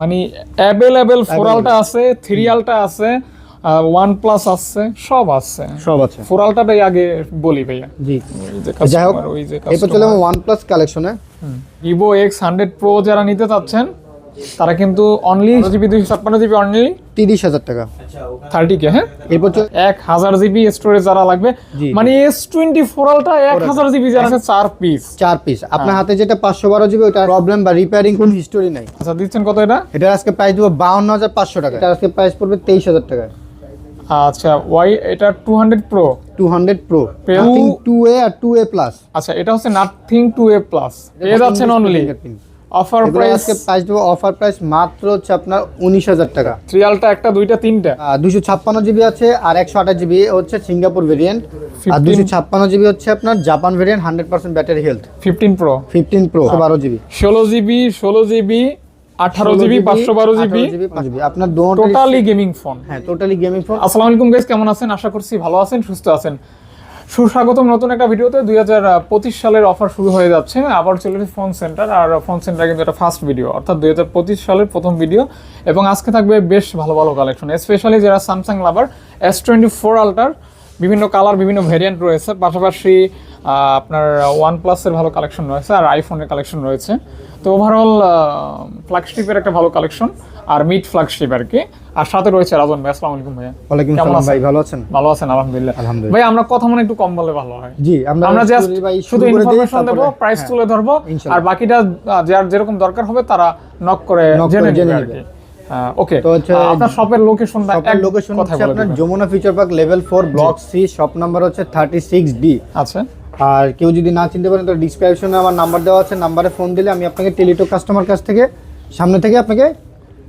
মানে অ্যাভেলেবেল ফোরালটা আছে থ্রিয়ালটা আছে ওয়ান প্লাস আছে সব আছে। সব আছে। ফোরালটাই আগে বলি ভাইয়া। জি। যাই হোক এরপর চলে ওয়ান প্লাস কালেকশনে ভিভো এক্স হান্ড্রেড প্রো যারা নিতে চাচ্ছেন তারা কিন্তু অনলি জিবি দুইশো ছাপ্পান্ন জিবি অনলি তিরিশ হাজার টাকা। থার্টি কে হ্যাঁ? এরপর এক হাজার জিবি স্টোরেজ যারা লাগবে। মানে এস টোয়েন্টি ফোরালটা এক হাজার জিবি যারা আছে চার পিস চার পিস আপনার হ্যাঁ। হাতে যেটা পাঁচশো বারো জিবি ওটা প্রবলেম বা রিপেয়ারিং কোনো হিস্টোরি নাই। আচ্ছা দিচ্ছেন কত এটা? এটা আজকে প্রাইস দেবো বাউন্ন হাজার পাঁচশো টাকা। এটা আজকে প্রাইস পড়বে তেইশ হাজার টাকা। আচ্ছা ওয়াই এটা two hundred pro two hundred pro Two- two A R two A plus আচ্ছা এটা হচ্ছে নাথিং টু এ প্লাস পেয়ে যাচ্ছেন অনলি অফার প্রাইস আজকে প্রাইস দেবো অফার প্রাইস মাত্র হচ্ছে আপনার উনিশ হাজার টাকা। ট্রিয়ালটা একটা দুইটা তিনটা? দুশো ছাপ্পান্ন জিবি আছে আর একশো আঠাশ জিবি হচ্ছে সিঙ্গাপুর ভেরিয়েন্ট আর 15 দুশো ছাপ্পান্ন জিবি হচ্ছে আপনার Japan variant hundred percent battery health fifteen pro fifteen pro বারো জিবি। ষোলো জিবি ষোলো জিবি আঠারো জিবি পাঁচশো বারো জিবি। আপনার টোটালি গেমিং ফোন হ্যাঁ টোটালি গেমিং ফোন আসসালামু আলাইকুম গাইস কেমন আছেন? আশা করছি ভালো আছেন সুস্থ আছেন। সুস্বাগতম নতুন একটা ভিডিওতে। দুই হাজার পঁচিশ সালের অফার শুরু হয়ে যাচ্ছে। আবার চলে এসেছে ফোন সেন্টার আর ফোন সেন্টার কিন্তু একটা ফার্স্ট ভিডিও অর্থাৎ দুই হাজার পঁচিশ সালের প্রথম ভিডিও এবং আজকে থাকবে বেশ ভালো ভালো কালেকশন স্পেশালি যারা Samsung lover S twenty four ultra বিভিন্ন কালার বিভিন্ন ভেরিয়েন্ট রয়েছে। পাশাপাশি আপনার ওয়ান প্লাসের ভালো কালেকশন রয়েছে আর আইফোনের কালেকশন রয়েছে। তো ওভারঅল ফ্ল্যাগশিপের একটা ভালো কালেকশন আর মিড ফ্ল্যাগশিপ আর কি। আর সাথে রয়েছে রাজন ভাই আসসালামু আলাইকুম ভাইয়া। ওয়ালাইকুম কেমন সালাম ভাই ভালো আছেন? ভালো আছেন আলহামদুলিল্লাহ। আলহামদুলিল্লাহ। ভাই আমরা কথা মনে একটু কম বলে ভালো হয়। জি আমরা আমরা জাস্ট শুধু ইনফরমেশন দেবো প্রাইস হ্যাঁ। তুলে ধরবো আর বাকিটা যার যেরকম দরকার হবে তারা নক করে জেনে জেনে নেবে আর কি। ওকে তো হচ্ছে- আপনার শপের লোকেশনটা শপের লোকেশন হচ্ছে আপনার Jamuna future park level four block C shop number হচ্ছে থার্টি সিক্স ডি আচ্ছা। আর কেউ যদি না চিনতে পারেন তো ডিসক্রিপশনে আমার নাম্বার দেওয়া আছে। নাম্বারে ফোন দিলে আমি আপনাকে টেলিটো কাস্টমার কাছ থেকে সামনে থেকে আপনাকে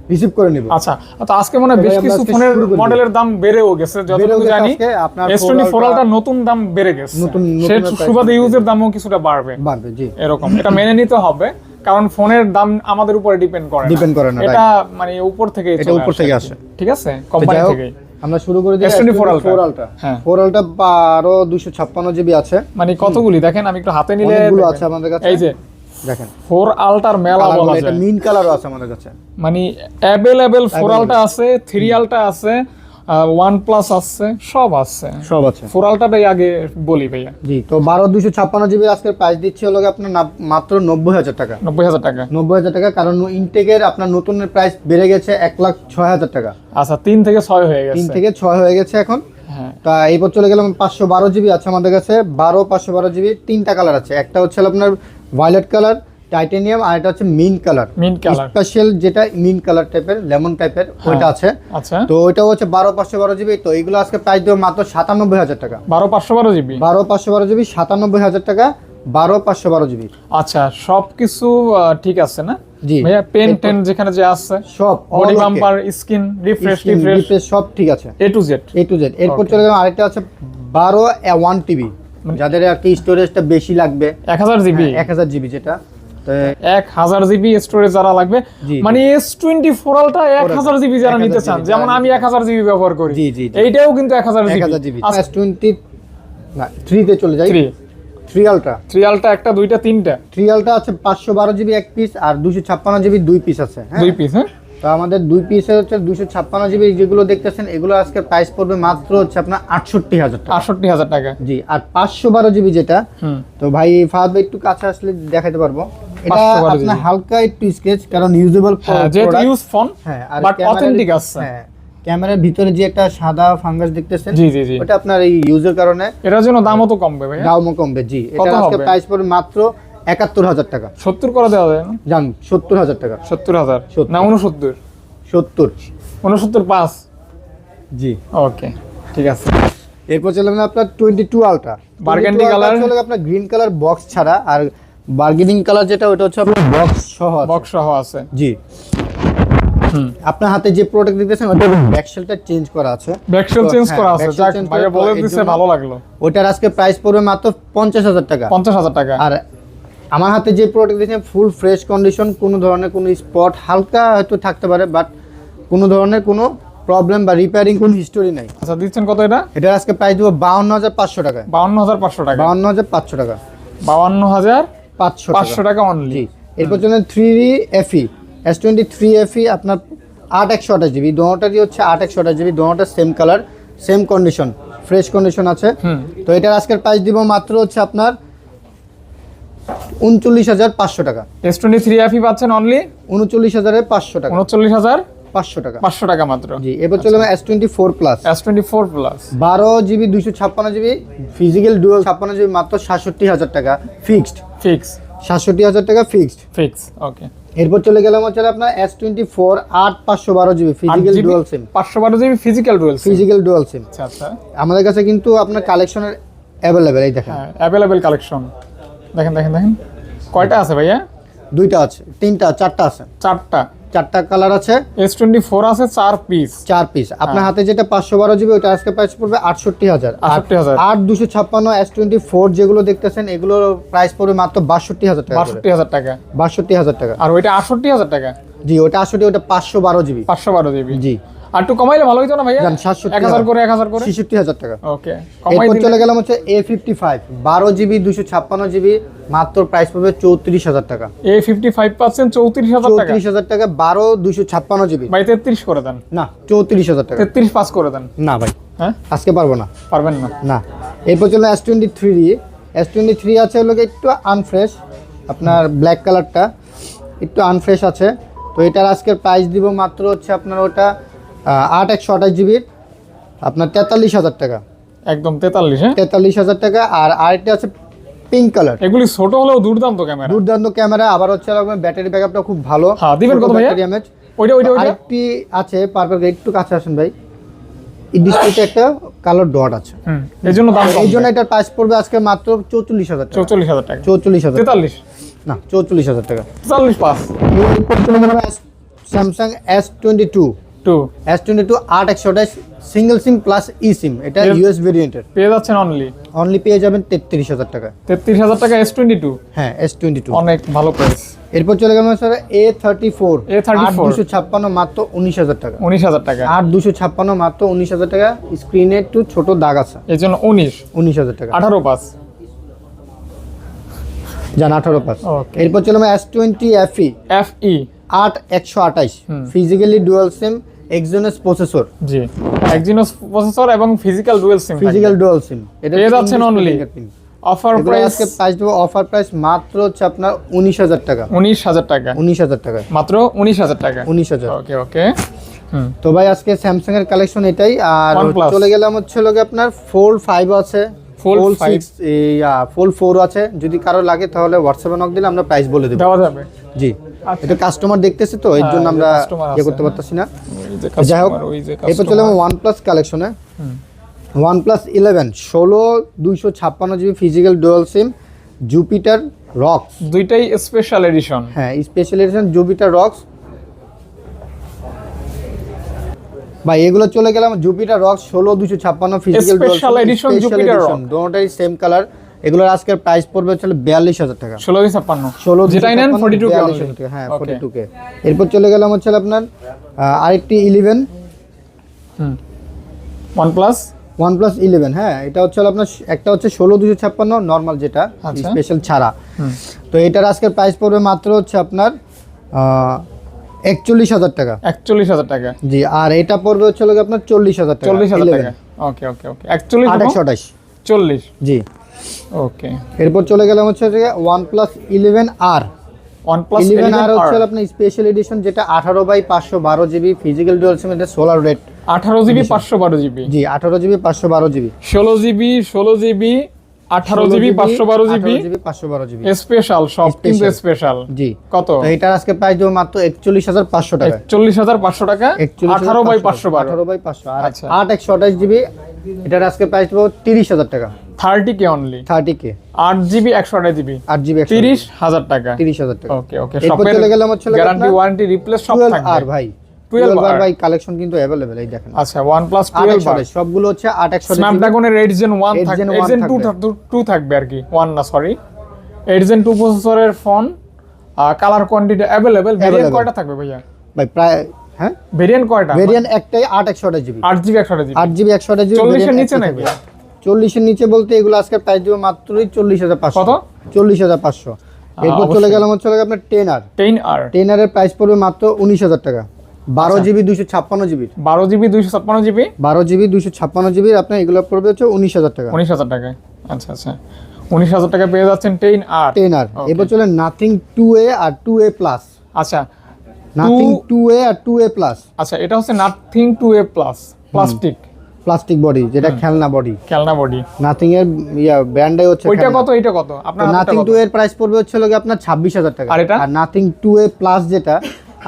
রিসিভ করে নিব। আচ্ছা তো আজকে মনে হয় বেশ কিছু ফোনের মডেলের দাম বেড়েও গেছে যতটুকু জানি। আপনার এস টোয়েন্টি ফোর 4 আলটার নতুন দাম বেড়ে গেছে। নতুন- সুবাদে ইউজের দামও কিছুটা বাড়বে। বাড়বে জি। এরকম এটা মেনে নিতে হবে কারণ ফোনের দাম আমাদের উপরে ডিপেন্ড করে না। Depend করে না, এটা মানে উপর থেকে এটা উপর থেকে আসে। ঠিক আছে? কোম্পানি থেকে আমরা শুরু করে দিই S24 Ultra। ফোর আলট্রা হ্যাঁ। আলট্রা বারো দুশো ছাপ্পান্ন জিবি আছে। মানে কতগুলি? দেখেন আমি একটু হাতে নিলে অনেকগুলো আছে আমাদের কাছে। এই যে দেখেন। ফোর আলটার মেলা এটা মিন কালারও আছে আমাদের কাছে। মানে অ্যাভেলেবেল ফোর আলটা আছে আলটা আছে ওয়ান প্লাস আছে সব আছে। সব আছে। ফোর আলটাটাই আগে বলি ভাইয়া। জি তো বারো দুশো ছাপ্পান্ন জিবি আজকের প্রাইস দিচ্ছে হলো আপনার মাত্র নব্বই হাজার টাকা। নব্বই হাজার টাকা। নব্বই হাজার টাকা কারণ ইনটেকের আপনার নতুনের প্রাইস বেড়ে গেছে এক লাখ ছয় হাজার টাকা। আচ্ছা তিন থেকে ছয় হয়ে তিন গেছে থেকে ছয় হয়ে গেছে এখন। হ্যাঁ। তা এইবার চলে গেলাম পাঁচশো বারো জিবি আছে আমাদের কাছে। বারো পাঁচশো বারো জিবি তিনটা কালার আছে। একটা হচ্ছে আপনার ভায়োলেট কালার টাইটেনিয়াম আর এটা হচ্ছে mint colour. Mint colour. Special যেটা মিন কালার টাইপের লেমন টাইপের ওইটা আছে। আচ্ছা। তো ওইটা হচ্ছে বারো পাঁচশো বারো জিবি। তো এইগুলো আজকে প্রাইস দেবো মাত্র সাতানব্বই হাজার টাকা। বারো পাঁচশো বারো জিবি? বারো পাঁচশো বারো জিবি সাতানব্বই হাজার টাকা বারো পাঁচশো বারো জিবি। আচ্ছা সবকিছু ঠিক আছে না? জি। ভাইয়া পেন টেন যেখানে যে আছে সব body bumper skin refresh refresh সব ঠিক আছে। A to Z A to Z এরপর চলে গেলাম আরেকটা আছে বারো ওয়ান টিবি যাদের আর কি স্টোরেজটা বেশি লাগবে। এক হাজার জিবি? এক হাজার জিবি যেটা। এক হাজার জিবি স্টোরেজ যারা লাগবে। মানে এস টোয়েন্টি ফোর আলটা এক হাজার জিবি যারা নিতে চান যেমন আমি এক হাজার জিবি ব্যবহার করি। জি, জি, জি। এইটাও কিন্তু এক হাজার জিবি। এস টোয়েন্টি না থ্রিতে চলে যাই। থ্রি থ্রি আলট্রা থ্রি আলটা একটা দুইটা তিনটা। থ্রি আছে পাঁচশো বারো জিবি এক পিস আর দুশো ছাপ্পান্ন জিবি দুই পিস আছে হ্যাঁ? দুই পিস হ্যাঁ? তো আমাদের দুই পিসে হচ্ছে দুশো ছাপ্পান্ন জিবি যেগুলো দেখতেছেন এগুলো আজকে প্রাইস পড়বে মাত্র হচ্ছে আপনার আটষট্টি হাজার টাকা। আটষট্টি হাজার টাকা। জি আর পাঁচশো বারো জিবি যেটা তো ভাই ফাহাদ ভাই একটু কাছে আসলে দেখাতে পারব। এটা 512 আপনার হালকা একটু স্কেচ কারণ ইউজেবল হ্যাঁ যেহেতু ইউজ ফোন হ্যাঁ বাট অথেন্টিক আছে। হ্যাঁ ক্যামেরার ভিতরে যে একটা সাদা ফাঙ্গাস দেখতেছেন জি জি জি। ওটা আপনার এই ইউজের কারণে এটার জন্য দামও তো কমবে ভাই দামও কমবে জি। এটা আজকে প্রাইস পড়বে মাত্র একাত্তর হাজার টাকা। সত্তর করে দেওয়া যায় না? জান সত্তর হাজার টাকা। সত্তর হাজার? না উনসত্তর সত্তর। উনসত্তর পাঁচ? জি। ওকে ঠিক আছে। এরপর চলে আপনার টোয়েন্টি টু আলট্রা colour। চলে আপনার গ্রিন কালার বক্স ছাড়া আর বার্গেনিং কালার যেটা ওটা হচ্ছে আপনার বক্স সহ বক্স সহ আছে। জি। হুম। আপনার হাতে যে প্রোডাক্ট দিতেছেন ওটা ব্যাকশেলটা চেঞ্জ করা আছে। ব্যাকশেল চেঞ্জ হ্যাঁ, করা আছে। যাক ভাইয়া বলে দিছে ভালো লাগল। ওটার আজকে প্রাইস পড়বে মাত্র পঞ্চাশ হাজার টাকা। পঞ্চাশ হাজার টাকা। আর আমার হাতে যে প্রোডাক্ট দিয়েছেন ফুল ফ্রেশ কন্ডিশন কোনো ধরনের কোনো স্পট হালকা হয়তো থাকতে পারে বাট কোনো ধরনের কোনো প্রবলেম বা রিপেয়ারিং কোনো হিস্টোরি নাই। আচ্ছা দিচ্ছেন কত এটা? এটার আজকে প্রাইস দেবো বাউন্ন হাজার পাঁচশো টাকা বাউন্ন হাজার পাঁচশো টাকা। বাউন্ন হাজার পাঁচশো টাকা। বাউন্ন হাজার পাঁচশো পাঁচশো টাকা অনলি এরপর চলেন থ্রি এফি এস টোয়েন্টি থ্রি এফি আপনার আট একশো আঠাশ জিবি দোনোটারই হচ্ছে আট একশো আঠাশ জিবি দোনোটা same colour same condition fresh condition আছে। তো এটার আজকের প্রাইস দিব মাত্র হচ্ছে আপনার উনচল্লিশ হাজার পাঁচশো টাকা। এস টোয়েন্টি থ্রি এফি পাচ্ছেন অনলি উনচল্লিশ হাজারের পাঁচশো টাকা। উনচল্লিশ হাজার পাঁচশো টাকা। পাঁচশো টাকা মাত্র। জি এবার চলে S twenty four plus S twenty four plus বারো জিবি দুইশো ছাপ্পান্ন জিবি ফিজিক্যাল ডুয়াল ছাপ্পান্ন জিবি মাত্র সাতষট্টি হাজার টাকা ফিক্সড ফিক্স সাতষট্টি হাজার টাকা ফিক্সড ফিক্স ওকে এরপর চলে গেলাম হচ্ছে আপনার এস টোয়েন্টি ফোর আট পাঁচশো বারো জিবি ফিজিক্যাল ডুয়াল সিম পাঁচশো বারো GB physical dual physical dual SIM আচ্ছা আমাদের কাছে কিন্তু আপনার কালেকশনের অ্যাভেলেবেল এই দেখেন। হ্যাঁ অ্যাভেলেবেল কালেকশন দেখেন দেখেন দেখেন। কয়টা আছে ভাইয়া? দুইটা আছে তিনটা চারটা আছে। চারটা। চারটা কালার আছে। এস টোয়েন্টি ফোর আছে চার পিস চার পিস আপনার হাতে যেটা পাঁচশো বারো জিবি ওইটা আজকে প্রাইস পড়বে আটষট্টি হাজার। 68,000 আট দুশো ছাপ্পান্ন এস টোয়েন্টি ফোর যেগুলো দেখতেছেন এগুলোর প্রাইস পড়বে মাত্র বাষট্টি হাজার টাকা বাষট্টি হাজার টাকা। বাষট্টি হাজার টাকা। আর ওইটা আটষট্টি হাজার টাকা? জি ওটা আটষট্টি ওটা পাঁচশো বারো জিবি পাঁচশো বারো জিবি জি। আর একটু কমাইলে ভালো না ভাইয়া? যান, 67 এক হাজার করে এক হাজার করে? ছেষট্টি হাজার টাকা। ওকে এরপর চলে গেলাম হচ্ছে এ ফিফটি ফাইভ বারো জিবি দুশো ছাপ্পান্ন জিবি মাত্র প্রাইস পড়বে চৌত্রিশ হাজার টাকা। এ ফিফটি ফাইভ পার্সেন্ট চৌত্রিশ হাজার চৌত্রিশ হাজার টাকা বারো দুশো ছাপ্পান্ন জিবি। ভাই তেত্রিশ করে দেন। না চৌত্রিশ হাজার টাকা। তেত্রিশ পাস করে দেন। না ভাই হ্যাঁ? আজকে পারব না। পারবেন না। না। এরপর চলে S twenty three S twenty three আছে হলো একটু আনফ্রেশ আপনার ব্ল্যাক কালারটা একটু আনফ্রেশ আছে। তো এটার আজকের প্রাইস দিব মাত্র হচ্ছে আপনার ওটা আট একশো আঠাশ জিবির আপনার তেতাল্লিশ হাজার টাকা। একদম তেতাল্লিশ হ্যাঁ? তেতাল্লিশ হাজার টাকা। আর আরেকটা আছে পিঙ্ক কালার এগুলি ছোট হলেও দুর্দান্ত ক্যামেরা দুর্দান্ত ক্যামেরা আবার হচ্ছে ব্যাটারি ব্যাকআপটা খুব ভালো। হ্যাঁ, দিবেন কত এমএচ ওইটা ওইটা আরেকটি আছে পারপেল একটু কাছে আসেন ভাই। এই ডিসপ্লেতে একটা কালো ডট আছে। এই জন্য দাম এই জন্য এটার প্রাইস পড়বে আজকে মাত্র চৌচল্লিশ হাজার টাকা। চৌচল্লিশ হাজার টাকা। চৌচল্লিশ হাজার তেতাল্লিশ। না চৌচল্লিশ হাজার টাকা। Samsung S twenty two two S twenty two আট একশো সিঙ্গেল সিম প্লাস ই সিম এটা ইউএস ভেরিয়েন্টের পেয়ে যাচ্ছেন অনলি অনলি পেয়ে যাবেন তেত্রিশ হাজার টাকা। তেত্রিশ হাজার টাকা এস টোয়েন্টি টু হ্যাঁ এস টোয়েন্টি টু অনেক ভালো প্রাইস এরপর চলে গেলাম sir A thirty four A34 দুশো ছাপ্পান্ন মাত্র উনিশ হাজার টাকা। উনিশ হাজার টাকা। আট দুশো ছাপ্পান্ন মাত্র উনিশ হাজার টাকা। স্ক্রিনে একটু ছোট দাগ আছে। এই জন্য উনিশ। উনিশ হাজার টাকা। আঠারো পাস। যান আঠারো পাস. এরপর চলে S twenty FE F E আট একশো আঠাইশ। হুম। Physically dual SIM Exynos processor জি। একজিনোস প্রসেসর এবং physical dual SIM physical dual SIM এটা পেয়ে যাচ্ছেন only। অফার প্রাইস আজকে প্রাইস দেবো অফার প্রাইস মাত্র হচ্ছে আপনার উনিশ হাজার টাকা। উনিশ হাজার টাকা। উনিশ হাজার টাকা। মাত্র উনিশ হাজার টাকা। উনিশ হাজার। ওকে ওকে হুম। তো ভাই আজকে স্যামসাং এর কালেকশন এটাই। আর চলে গেলাম হচ্ছে লোকে আপনার ফোল্ড ফাইভ আছে। Five। সিক্স ফোল্ড ফোর আছে। যদি কারও লাগে তাহলে হোয়াটসঅ্যাপে নক দিলে আমরা প্রাইস বলে দেবো। দেওয়া যাবে। জি। এটা কাস্টমার দেখতেছে তো এর হ্যাঁ, জন্য আমরা ইয়ে করতে হ্যাঁ। পারতেছি না যাই হোক এরপর চলে customer। ওয়ান প্লাস কালেকশনে হুম। ওয়ান প্লাস ইলেভেন ষোলো দুইশো ছাপ্পান্ন GB physical dual SIM Jupiter rocks দুইটাই স্পেশাল এডিশন হ্যাঁ স্পেশাল এডিশন জুপিটার রক্স ভাই এগুলো চলে গেলাম জুপিটার রক্স ষোলো দুশো ছাপ্পান্ন physical Special edition Jupiter Rock। দুটোটাই সেম কালার এগুলোর আজকের প্রাইস পড়বে হচ্ছে বিয়াল্লিশ হাজার টাকা। ষোলো ছাপ্পান্ন। ষোলো যেটাই নেন ফোর্টি টু হ্যাঁ ফোর্টি টু কে। এরপর চলে গেলাম হচ্ছে আপনার আরেকটি ইলেভেন হুম। One plus one plus eleven হ্যাঁ এটা হচ্ছে আপনার একটা হচ্ছে ষোলো দুশো ছাপ্পান্ন নর্মাল যেটা আচ্ছা। স্পেশাল ছাড়া। তো এটার আজকের প্রাইস পড়বে মাত্র হচ্ছে আপনার একচল্লিশ হাজার টাকা। একচল্লিশ হাজার টাকা। জি আর এটা পড়বে হচ্ছে আপনার চল্লিশ হাজার টাকা চল্লিশ হাজার টাকা। ওকে ওকে ওকে একচল্লিশ একশো আঠাশ। চল্লিশ। জি। ওকে এরপর চলে গেলাম হচ্ছে ওয়ান প্লাস ইলেভেন আর ওয়ান প্লাস ইলেভেন আর হচ্ছে আপনার স্পেশাল এডিশন যেটা আঠারো বাই পাঁচশো বারো জিবি ফিজিক্যাল ডুয়াল সিম এটা সোলার রেট আঠারো জিবি পাঁচশো বারো জিবি জি আঠারো জিবি পাঁচশো বারো জিবি ষোলো জিবি ষোলো জিবি আঠারো জিবি পাঁচশো বারো জিবি। জিবি পাঁচশো বারো জিবি। স্পেশাল সব কিন্তু স্পেশাল জি। কত? তো আজকে প্রাইস দেবো মাত্র একচল্লিশ হাজার পাঁচশো টাকা। একচল্লিশ হাজার পাঁচশো টাকা? আঠারো বাই পাঁচশো। আঠারো বাই পাঁচশো। আচ্ছা। আট একশো আঠাশ জিবি এটার আজকে প্রাইস দেবো তিরিশ হাজার টাকা। Thirty K only thirty K. আট জিবি একশো আঠাশ জিবি? আট জিবি তিরিশ হাজার টাকা। তিরিশ হাজার টাকা। ওকে ওকে এরপর চলে গেলাম হচ্ছে গ্যারান্টি ওয়ারেন্টি রিপ্লেস সব আর ভাই। 12 টুয়েলভ আর আর। ভাই কালেকশন কিন্তু অ্যাভেলেবেল এই দেখেন। আচ্ছা ওয়ান প্লাস আট একশো আঠাশ সবগুলো হচ্ছে আট একশো আঠাশ স্ন্যাপড্রাগনের eight gen one 8 Gen 1 gen two থাকবে। টু থাকবে আর কি। না সরি প্রসেসরের ফোন কালার কোয়ান্টিটি ভেরিয়েন্ট কয়টা থাকবে ভাইয়া? ভাই প্রায় হ্যাঁ? ভেরিয়েন্ট কয়টা? ভেরিয়েন্ট একটাই নিচে নাকি? চল্লিশের নিচে বলতে এগুলো আজকে প্রাইস দেবো মাত্রই চল্লিশ হাজার পাঁচশো। কত? চল্লিশ হাজার পাঁচশো। এরপর চলে গেলাম হচ্ছে আপনার ten R ten R ten R এর প্রাইস পড়বে মাত্র উনিশ হাজার টাকা। বারো আচ্ছা। জিবি দুশো ছাপ্পান্ন জিবি। বারো জিবি দুইশো ছাপ্পান্ন জিবি? বারো জিবি দুশো ছাপ্পান্ন জিবির আপনার এগুলো পড়বে হচ্ছে উনিশ হাজার টাকা। উনিশ হাজার টাকায়। আচ্ছা আচ্ছা। উনিশ হাজার টাকা পেয়ে যাচ্ছেন ten R ten R Okay. এরপর চলে nothing two A R two A plus আচ্ছা। Nothing two A R two A plus আচ্ছা এটা হচ্ছে nothing two A plus plastic plastic body যেটা খেলনা বডি খেলনা বডি নাথিং এর ইয়া ব্র্যান্ডে হচ্ছে ওইটা কত এইটা কত? আপনার নাথিং? টু এর প্রাইস পড়বে হচ্ছে লোকে আপনার ছাব্বিশ হাজার টাকা। আর এটা? আর নাথিং টু এ প্লাস যেটা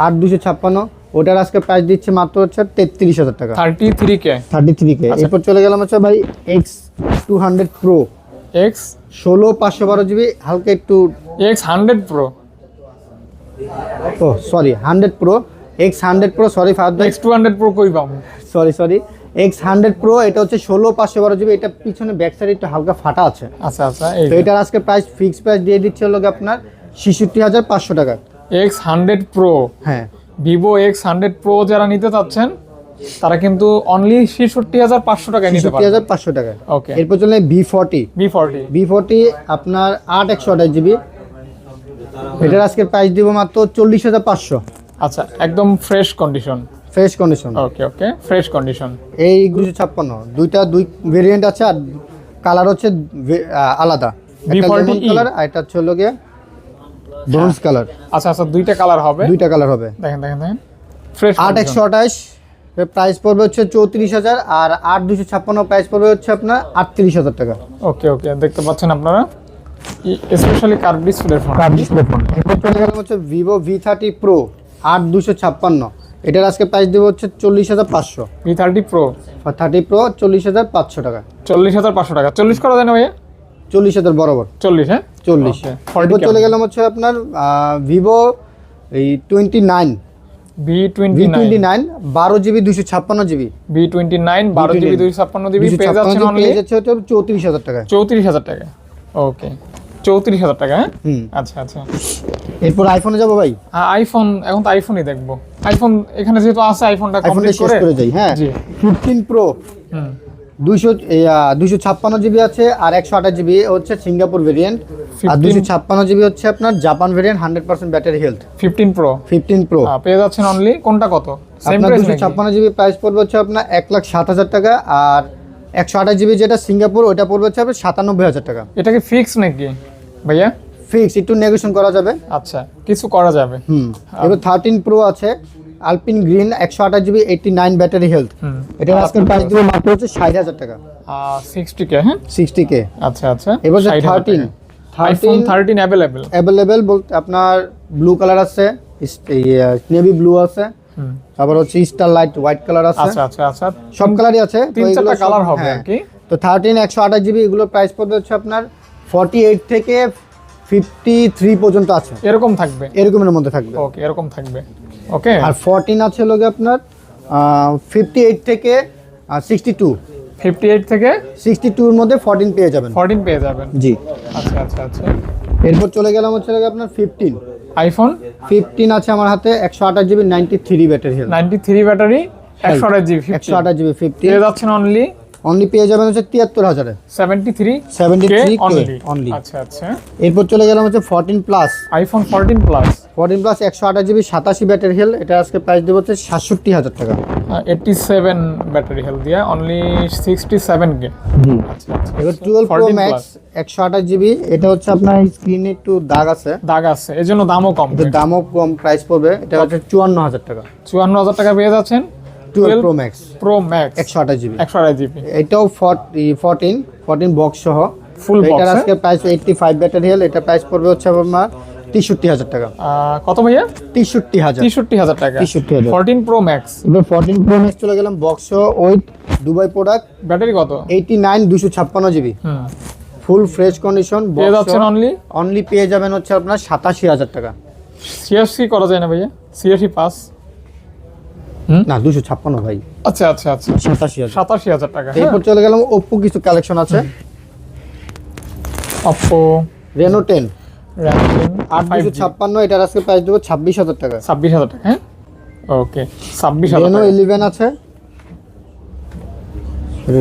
আট দুশো ছাপ্পান্ন। ওটার আজকে প্রাইস দিচ্ছে মাত্র হচ্ছে তেত্রিশ হাজার টাকা। Thirty three K thirty three K. এরপর চলে গেলাম হচ্ছে ভাই X two hundred pro X ষোলো পাঁচশো বারো জিবি হালকা একটু এক্স হান্ড্রেড প্রো ও sorry hundred pro X hundred pro sorry Fahad ভাই। এক্স টু হান্ড্রেড প্রো কই পাবো? Sorry sorry X hundred pro এটা হচ্ছে ষোলো পাঁচশো বারো জিবি এটা পিছনে ব্যাক সাইড একটু হালকা ফাটা আছে। আচ্ছা আচ্ছা তো এটার আজকে প্রাইস ফিক্স প্রাইস দিয়ে দিচ্ছে হলো আপনার ছেষট্টি হাজার পাঁচশো টাকা। এক্স হান্ড্রেড প্রো হ্যাঁ। ভিভো এক্স হান্ড্রেড প্রো যারা নিতে চাচ্ছেন তারা কিন্তু অনলি ছেষট্টি হাজার পাঁচশো টাকায় নিতে হাজার পাঁচশো টাকা ওকে এরপর চলে B forty B forty B forty আপনার আট একশো আঠাশ জিবি এটার আজকে প্রাইস দিব মাত্র চল্লিশ হাজার পাঁচশো। আচ্ছা একদম fresh condition fresh condition okay okay fresh condition এই দুশো ছাপ্পান্ন। দুইটা দুই ভেরিয়েন্ট আছে আর কালার হচ্ছে আলাদা। V40E কালার আর এটা হচ্ছে হলো গিয়ে ব্রোঞ্জ কালার আচ্ছা আচ্ছা দুইটা কালার হবে। দুইটা কালার হবে। দেখেন দেখেন দেখেন। ফ্রেশ আট একশো আঠাশ প্রাইস পড়বে হচ্ছে চৌত্রিশ হাজার আর আট দুশো ছাপ্পান্ন প্রাইস পড়বে হচ্ছে আপনার আটত্রিশ হাজার টাকা। ওকে ওকে দেখতে পাচ্ছেন আপনারা? স্পেশালি কার্ভ ডিসপ্লে ফোন এরপর চলে গেলাম হচ্ছে ভিভো ভি থার্টি প্রো আট দুশো ছাপ্পান্ন। এটার আজকে প্রাইস দেবো হচ্ছে চল্লিশ হাজার পাঁচশো। V thirty pro thirty pro চল্লিশ হাজার পাঁচশো টাকা। চল্লিশ হাজার পাঁচশো টাকা। চল্লিশ করা যায় না ভাইয়া? চল্লিশ হাজার বরাবর। চল্লিশ হ্যাঁ? চল্লিশ। Okay, 40 এরপর চলে গেলাম হচ্ছে আপনার ভিভো এই twenty nine V twenty nine বারো জিবি দুশো ছাপ্পান্ন জিবি। ভি টোয়েন্টি নাইন বারো জিবি দুইশো ছাপ্পান্ন জিবি পেয়ে যাচ্ছেন পেয়ে যাচ্ছে হচ্ছে চৌত্রিশ হাজার টাকা চৌত্রিশ হাজার টাকা ওকে চৌত্রিশ হাজার টাকা হ্যাঁ? আচ্ছা আচ্ছা। এরপর আইফোনে যাব ভাই? হ্যাঁ আইফোন এখন তো আইফোনই দেখব। আইফোন এখানে যেহেতু আছে আইফোনটা কমপ্লিট করে যাই হ্যাঁ। ফিফটিন প্রো হুম। দুইশো দুইশো ছাপ্পান্ন জিবি আছে আর একশো আঠাশ জিবি হচ্ছে সিঙ্গাপুর ভেরিয়েন্ট আর 15 দুইশো ছাপ্পান্ন জিবি হচ্ছে আপনার Japan variant hundred percent battery health fifteen pro fifteen pro পেয়ে যাচ্ছেন অনলি কোনটা কত? আপনার দুশো ছাপ্পান্ন জিবি প্রাইস পড়বে হচ্ছে আপনার এক লাখ সাত হাজার টাকা আর একশো আঠাশ জিবি যেটা সিঙ্গাপুর ওটা পড়বে হচ্ছে আপনার সাতানব্বই হাজার টাকা। এটা কি ফিক্স নাকি ভাইয়া? ফিক্স একটু নেগোশিয়েশন করা যাবে। আচ্ছা কিছু করা যাবে। হুম এবার থার্টিন প্রো আছে। আলপিন গ্রিন একশো আঠাশ GB eighty nine battery health এটার আজকের প্রাইস দেবে মাত্র হচ্ছে ষাট হাজার টাকা। সিক্সটি কে হ্যাঁ? সিক্সটি কে আচ্ছা আচ্ছা। এবার thirteen thirteen thirteen available available বলতে আপনার ব্লু কালার আছে নেভি ব্লু আছে। তারপর হচ্ছে স্টার লাইট হোয়াইট কালার আছে। আচ্ছা আচ্ছা আচ্ছা। সব কালারই আছে তিন চারটা কালার হবে হ্যাঁ। আর কি। তো থার্টিন একশো আঠাশ জিবি এগুলোর প্রাইস পড়বে হচ্ছে আপনার ফর্টি এইট থেকে ফিফটি থ্রি পর্যন্ত আছে। এরকম থাকবে। এরকমের মধ্যে থাকবে। ওকে এরকম থাকবে। ওকে আর ফোরটিন আছে লোকে আপনার ফিফটি এইট থেকে সিক্সটি টু ফিফটি এইট থেকে সিক্সটি টুর মধ্যে ফোরটিন পেয়ে যাবেন। ফোরটিন পেয়ে যাবেন। জি। আচ্ছা আচ্ছা আচ্ছা। এরপর চলে গেলাম হচ্ছে আপনার ফিফটিন আইফোন ফিফটিন আছে আমার হাতে একশো আঠাশ GB ninety three battery ninety three battery একশো আঠাশ জিবি একশো আঠাশ জিবি ফিফটি পেয়ে যাচ্ছেন অনলি অনলি পেয়ে যাবেন হচ্ছে তিয়াত্তর হাজারে। Seventy three seventy three only only আচ্ছা আচ্ছা। এরপর চলে গেলাম হচ্ছে fourteen plus iPhone fourteen plus fourteen plus একশো আঠাশ জিবি সাতাশি ব্যাটারি হেল এটা আজকে প্রাইস দেবো হচ্ছে সাতষট্টি হাজার টাকা। এইটটি সেভেন ব্যাটারি হেলথ দিয়া অনলি সিক্সটি সেভেন কে এবার টুয়েলভ প্রো 14 ম্যাক্স একশো আঠাশ জিবি এটা হচ্ছে আপনার স্ক্রিনে একটু দাগ আছে। দাগ আছে এই জন্য দামও কম। দামও কম প্রাইস পড়বে এটা হচ্ছে চুয়ান্ন হাজার টাকা। চুয়ান্ন হাজার টাকা পেয়ে যাচ্ছেন। Twelve pro max pro max একশো আঠাশ জিবি। একশো আড়াই জিবি। এটাও ফোরটিন ফোরটিন বক্স সহ। তো box, এটার? আজকে price eighty five battery health এটা প্রাইস পড়বে হচ্ছে আপনার তেষট্টি হাজার টাকা। কত ভাইয়া? তেষট্টি হাজার। তেষট্টি হাজার টাকা। 63,000 ফোরটিন প্রো ম্যাক্স এবার ফোরটিন প্রো ম্যাক্স চলে গেলাম বক্স ওইট দুবাই প্রোডাক্ট ব্যাটারি কত? এইটি নাইন দুশো ছাপ্পান্ন জিবি। হুম। ফুল ফ্রেশ কন্ডিশন পেয়ে যাচ্ছেন অনলি অনলি পেয়ে যাবেন হচ্ছে আপনার সাতাশি হাজার টাকা। সিএসসি করা যায় না ভাইয়া? সিএসসি পাস না দুশো ছাপ্পান্ন ভাই। আচ্ছা আচ্ছা আচ্ছা। সাতাশি হাজার। সাতাশি হাজার টাকা হ্যাঁ? এরপর চলে গেলাম ওপ্পো কিছু কালেকশন আছে। অপো রেনো টেন আট দুশো ছাপ্পান্ন এটার আজকে প্রাইস দেবো ছাব্বিশ হাজার টাকা। ছাব্বিশ হাজার টাকা হ্যাঁ? ওকে ছাব্বিশ হাজার রেনো ইলেভেন আছে।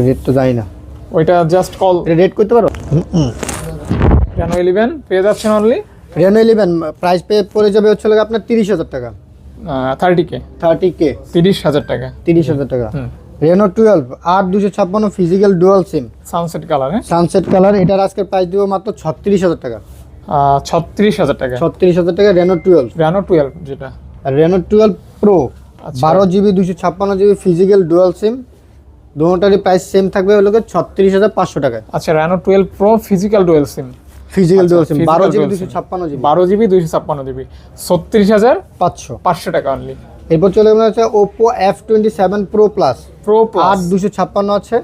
রেট তো জানি না। ওইটা জাস্ট কল রেট করতে পারো? রেনো ইলেভেন পেয়ে যাচ্ছেন অনলি রেনো ইলেভেন প্রাইস পে পড়ে যাবে হচ্ছে আপনার তিরিশ হাজার টাকা। থার্টি কে থার্টি কে তিরিশ হাজার টাকা। তিরিশ হাজার টাকা। রেনো টুয়েলভ আট দুশো ছাপ্পান্ন physical dual SIM sunset colour sunset colour এটার আজকের প্রাইস দিব মাত্র ছত্রিশ হাজার টাকা। ছত্রিশ হাজার টাকা। ছত্রিশ হাজার টাকা রেনো টুয়েলভ রেনো টুয়েলভ যেটা। আর রেনো টুয়েলভ প্রো আচ্ছা। বারো জিবি দুশো ছাপ্পান্ন জিবি ফিজিক্যাল ডুয়াল সিম দুটারই প্রাইস সেম থাকবে হলো ছত্রিশ হাজার পাঁচশো টাকায়। আচ্ছা Reno twelve pro physical dual SIM physical dual SIM physical বারো জিবি dual দুশো SIM। ছাপ্পান্ন জিবি বারো জিবি দুইশো ছাপ্পান্ন জিবি ছত্রিশ হাজার পাঁচশো। পাঁচশো টাকা অনলি এরপর চলে গেলে হচ্ছে সেভেন প্রো প্লাস প্রো আট দুশো ছাপ্পান্ন আছে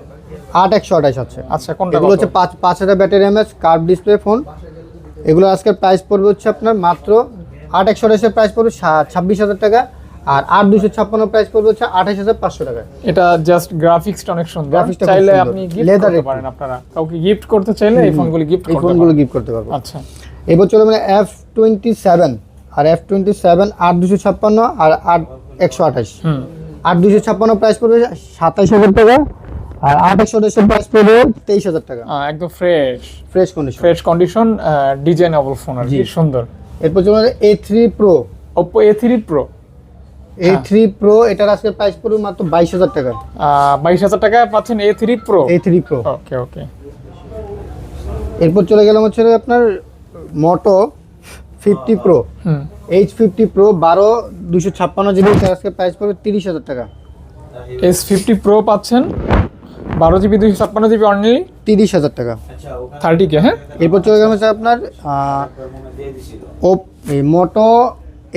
আট একশো আঠাশ আছে। আচ্ছা কোনটা এগুলো হচ্ছে পাঁচ পাঁচ হাজার battery mAh curve display phone এগুলো আজকের প্রাইস পড়বে হচ্ছে আপনার মাত্র আট একশো আঠাশের প্রাইস পড়বে সা- ছাব্বিশ হাজার টাকা। আর আট দুশো ছাপ্পান্ন প্রাইস পড়বে হচ্ছে আঠাশ হাজার পাঁচশো টাকা এটা জাস্ট গ্রাফিক্সটা অনেক সুন্দর। Graphics টা খুব চাইলে আপনি গিফট করতে পারেন আপনারা। কাউকে গিফট করতে চাইলে এই ফোনগুলি গিফট এই ফোনগুলো গিফট করতে পারব। আচ্ছা। এরপর চলে মানে এফ টোয়েন্টি সেভেন আর এফ টোয়েন্টি সেভেন আট দুশো ছাপ্পান্ন আর আট একশো আঠাশ হুম। আট দুশো ছাপ্পান্ন প্রাইস পড়বে সাতাইশ হাজার টাকা। আর আট একশো আঠাশের প্রাইস পড়বে তেইশ হাজার টাকা। আহ, একদম fresh fresh condition fresh condition designable phone আর কি। সুন্দর। এরপর চলে A three pro Oppo A three pro A three pro এটার আজকে প্রাইস পড়বে মাত্র বাইশ হাজার টাকা। বাইশ হাজার টাকায় পাচ্ছেন A three pro A three pro okay okay এরপর চলে গেলাম হচ্ছে আপনার Moto fifty pro edge fifty pro বারো দুশো ছাপ্পান্ন জিবি আজকে প্রাইস পড়বে তিরিশ হাজার টাকা। এস ফিফটি প্রো পাচ্ছেন বারো জিবি দুইশো ছাপ্পান্ন জিবি অনলি তিরিশ হাজার টাকা। থার্টি কে হ্যাঁ? এরপর চলে গেলাম হচ্ছে আপনার ও Moto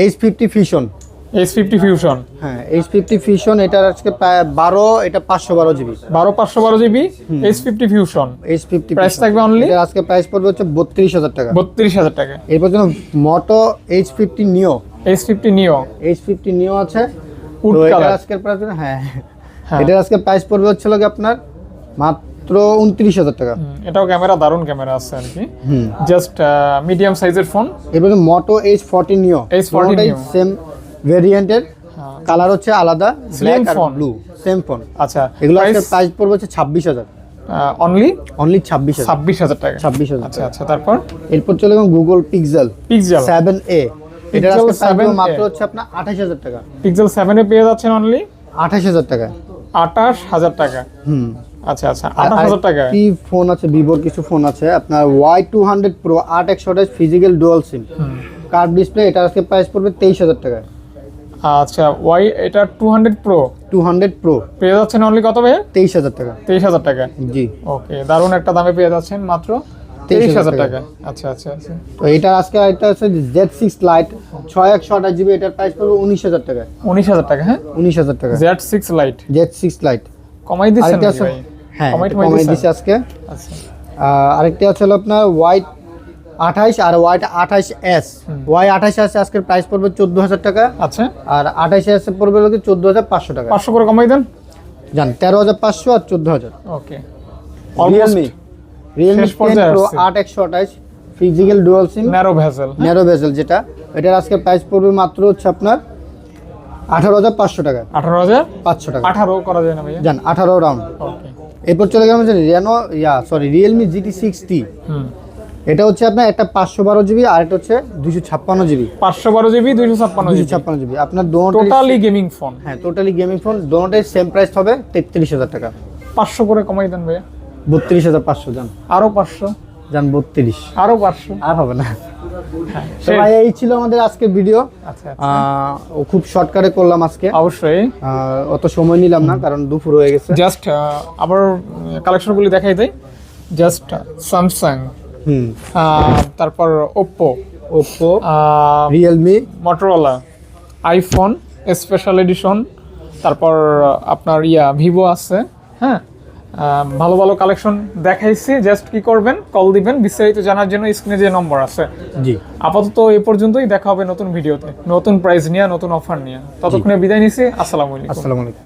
edge fifty fusion S fifty fusion হ্যাঁ এইচ ফিফটি ফিশন এটার আজকে প্রায় বারো এটা পাঁচশো বারো জিবি। বারো পাঁচশো বারো GB S fifty fusion edge fifty price থাকবে অনলি আজকে প্রাইস পড়বে হচ্ছে বত্রিশ হাজার টাকা। বত্রিশ হাজার টাকা। এরপর জন্য Moto edge fifty neo S fifty neo edge fifty neo আছে। তো এটার color। আজকের প্রাইস হ্যাঁ। হ্যাঁ। এটার আজকে প্রাইস পড়বে হচ্ছে লোক আপনার মাত্র উনত্রিশ হাজার টাকা। এটাও ক্যামেরা দারুণ ক্যামেরা আছে আর কি। জাস্ট মিডিয়াম সাইজের ফোন এরপর মোটো এইচ ফর্টি নিও H40 Neo। সেম ভেরিয়েন্টের কালার হচ্ছে আলাদা ব্ল্যাক আর ব্লু সেম ফোন আচ্ছা এগুলো আজকে প্রাইস পড়বে হচ্ছে ছাব্বিশ হাজার। অনলি অনলি ছাব্বিশ হাজার। ছাব্বিশ হাজার টাকা। ছাব্বিশ হাজার আচ্ছা আচ্ছা তারপর? এরপর চলে গেলাম Google Pixel Pixel seven A এটার আজকে 7a মাত্র হচ্ছে আপনার আঠাশ হাজার টাকা। পিক্সেল সেভেনে পেয়ে যাচ্ছেন অনলি আঠাশ হাজার টাকা। আঠাশ হাজার টাকা। হুম। আচ্ছা আচ্ছা আঠাশ হাজার টাকা। কি ফোন আছে ভিভোর কিছু ফোন আছে। আপনার ওয়াই টু হান্ড্রেড প্রো আট একশো physical dual sim card display এটা আজকে প্রাইস পড়বে তেইশ হাজার টাকা আচ্ছা ওয়াই এটা two hundred pro two hundred pro পেয়ে যাচ্ছেন অনলি কত ভাইয়া? তেইশ হাজার টাকা। তেইশ হাজার টাকা। জি। ওকে দারুণ একটা দামে পেয়ে যাচ্ছেন মাত্র তেইশ হাজার টাকা। আচ্ছা আচ্ছা আচ্ছা। তো এটা আজকে এটা হচ্ছে জেড সিক্স লাইট ছয় একশো আঠাশ জিবি এটার প্রাইস পড়বে উনিশ হাজার টাকা। উনিশ হাজার টাকা হ্যাঁ? উনিশ হাজার টাকা। Z six light Z six light কমাই আছে ভাই? হ্যাঁ কমাই? দিচ্ছে আজকে। আচ্ছা। আরেকটা আছে হলো আপনার হোয়াইট আঠাইশ আর হোয়াইট আঠাইশ এস। ওয়াই আঠাইশ আছে আজকের প্রাইস পড়বে চোদ্দ হাজার টাকা। আচ্ছা। আর আঠাইশ এস পড়বে হলো চোদ্দ হাজার পাঁচশো টাকা। পাঁচশো করে কমাই দেন। জান তেরো হাজার পাঁচশো আর চোদ্দ হাজার ওকে রিয়েলমি রিয়েলমি প্রো। আট একশো আঠাইশ physical dual sim narrow bezel narrow bezel যেটা। এটার আজকে প্রাইস পড়বে মাত্র হচ্ছে আপনার আঠারো হাজার পাঁচশো টাকা। আঠারো হাজার পাঁচশো টাকা। আঠারো করা যায় না ভাইয়া? জান আঠারো রাউন্ড ওকে। এরপর চলে গেলাম Reno yeah sorry Realme GT sixty hmm. এটা হচ্ছে আপনার একটা পাঁচশো বারো জিবি আর এটা হচ্ছে দুশো ছাপ্পান্ন জিবি। পাঁচশো বারো জিবি দুইশো ছাপ্পান্ন জিবি। ছাপ্পান্ন জিবি। আপনার টোটালি গেমিং ফোন হ্যাঁ টোটালি গেমিং ফোন দোনোটাই সেম প্রাইস হবে তেত্রিশ হাজার টাকা। পাঁচশো করে কমাই দেন ভাইয়া। বত্রিশ হাজার পাঁচশো জান আরও পাঁচশো। যান বত্রিশ। আরও পাঁচশো। আর হবে না। হ্যাঁ, তো ভাই এই ছিল আমাদের আজকে ভিডিও আচ্ছা ও খুব শর্টকাটে করলাম আজকে। অবশ্যই। অত সময় নিলাম না কারণ দুপুর হয়ে গেছে। জাস্ট আবার কালেকশনগুলি দেখাই দেয় জাস্ট স্যামসাং তারপর Oppo Oppo Realme Motorola iPhone special edition তারপর আপনার ইয়া ভিভো আছে হ্যাঁ? ভালো ভালো কালেকশন দেখাইছি। জাস্ট কি করবেন? কল দিবেন। বিস্তারিত জানার জন্য স্ক্রিনে যে নম্বর আছে। জি। আপাতত এই পর্যন্তই দেখা হবে নতুন ভিডিওতে নতুন প্রাইস নিয়ে নতুন অফার নিয়ে। ততক্ষণে বিদায় নিছি। আসসালামু আলাইকুম। আসসালামু আলাইকুম।